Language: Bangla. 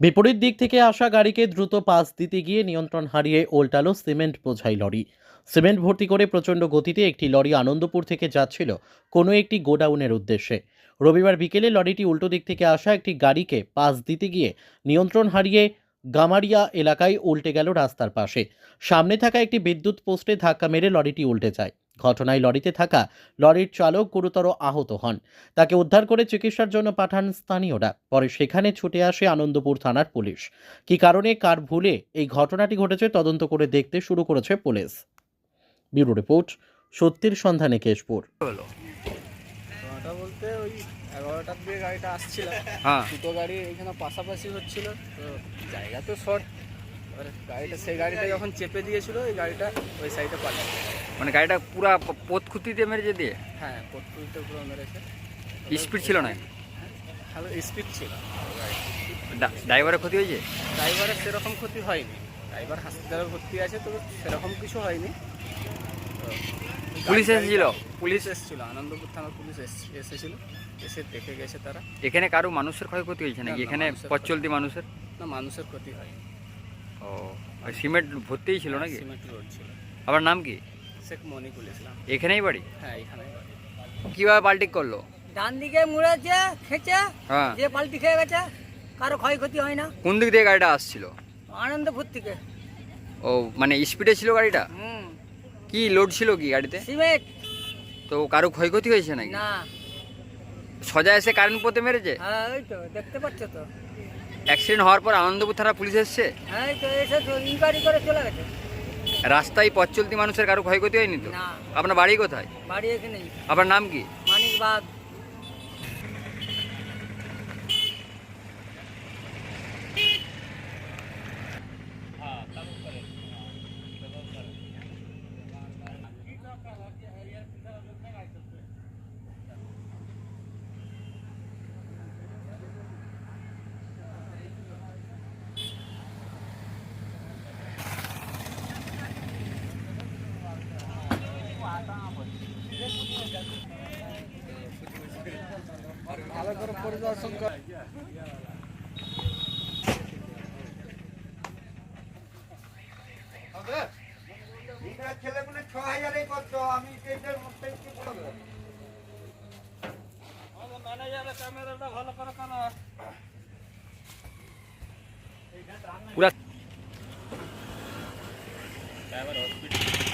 বিপরীত দিক থেকে আসা গাড়িকে দ্রুত পাস দিতে গিয়ে নিয়ন্ত্রণ হারিয়ে ওল্টালো সিমেন্ট বোঝাই লরি। সিমেন্ট ভর্তি করে প্রচণ্ড গতিতে একটি লরি আনন্দপুর থেকে যাচ্ছিল কোনো একটি গোডাউনের উদ্দেশ্যে। রবিবার বিকেলে লরিটি উল্টো দিক থেকে আসা একটি গাড়িকে পাস দিতে গিয়ে নিয়ন্ত্রণ হারিয়ে গামারিয়া এলাকায় উল্টে গেল রাস্তার পাশে। সামনে থাকা একটি বিদ্যুৎ পোস্টে ধাক্কা মেরে লরিটি উল্টে যায়। ঘটনায় লরিতে থাকা লরির চালক গুরুতর আহত হন। তাকে উদ্ধার করে চিকিৎসার জন্য পাঠান স্থানীয়রা। পরে সেখানে ছুটে আসে আনন্দপুর থানার পুলিশ। কী কারণে কার ভুলে এই ঘটনাটি ঘটেছে তদন্ত করে দেখতে শুরু করেছে পুলিশ। ব্যুরো রিপোর্ট সত্যির সন্ধানে কেশপুর। বলতে ওই এগারোটার দিকে গাড়িটা আসছিল। হ্যাঁ। দুটো গাড়ি এখানে পাশাপাশি হচ্ছিল। তো জায়গা তো শর্ট। এবার গাড়িটা সেই গাড়িটা যখন চেপে দিয়েছিল ওই গাড়িটা ওই সাইডে পাল্টে মানে গাড়িটা পুরা প- পথ খুঁতিতে মেরেছে দিয়ে? হ্যাঁ পটকুলতে পুরো মেরেছে। স্পিড ছিল না? ভালো স্পিড ছিল। ড্রাইভারের ক্ষতি হয়েছে? ড্রাইভারের সেরকম ক্ষতি হয়নি। ড্রাইভার হাসপাতালে ভর্তি আছে তো সেরকম কিছু হয়নি। তো পুলিশ এসেছিল? পুলিশ? এসেছিল আনন্দপুর থানার পুলিশ এস- এসেছিল এসে দেখে গেছে তারা। এখানে কারও মানুষের ক্ষয়ক্ষতি হয়েছে নাকি? এখানে পথ চলতি মানুষের? না মানুষের ক্ষতি হয় ও আর সিমেন্ট ভর্তিই ছিল নাকি? সিমেন্ট রোড ছিল। আবার নাম কি? শেখ মনিকুল ইসলাম। এখানেই বাড়ি? হ্যাঁ এখানে বাড়ি। কীভাবে পাল্টিক করল? ডান দিকে মুড়েছে খেছে হ্যাঁ। যে পাল্টি খেয়ে গেছে কারও ক্ষয়ক্ষতি হয় না। কোন দিক দিয়ে গাড়িটা আসছিল? আনন্দপুর থেকে। ও মানে স্পিডে ছিল গাড়িটা? হুম। কি লোড ছিল কি গাড়িতে? সিমেন্ট। তো কারও ক্ষয়ক্ষতি হয়েছে নাকি? না। সোজা এসে কারেন্ট পথে মেরেছে? হ্যাঁ ওই তো দেখতে পাচ্ছ তো। অ্যাক্সিডেন্ট হওয়ার পর আনন্দপুর থানা পুলিশ এসছে? হ্যাঁ তো এসে ইনকোয়ারি করে চলে গেছে। রাস্তায় পথ চলতি মানুষের কারও ক্ষয়ক্ষতি হয়নি তো? না। আপনার বাড়ি কোথায়? বাড়ি এখানেই। আপনার নাম কি? মানিকবাগ ভালো করে পরিদর্শন কর ছেলেগুলো ছ হাজারে করতো আমি ক্যামেরাটা ভালো করে পুরা হসপিটাল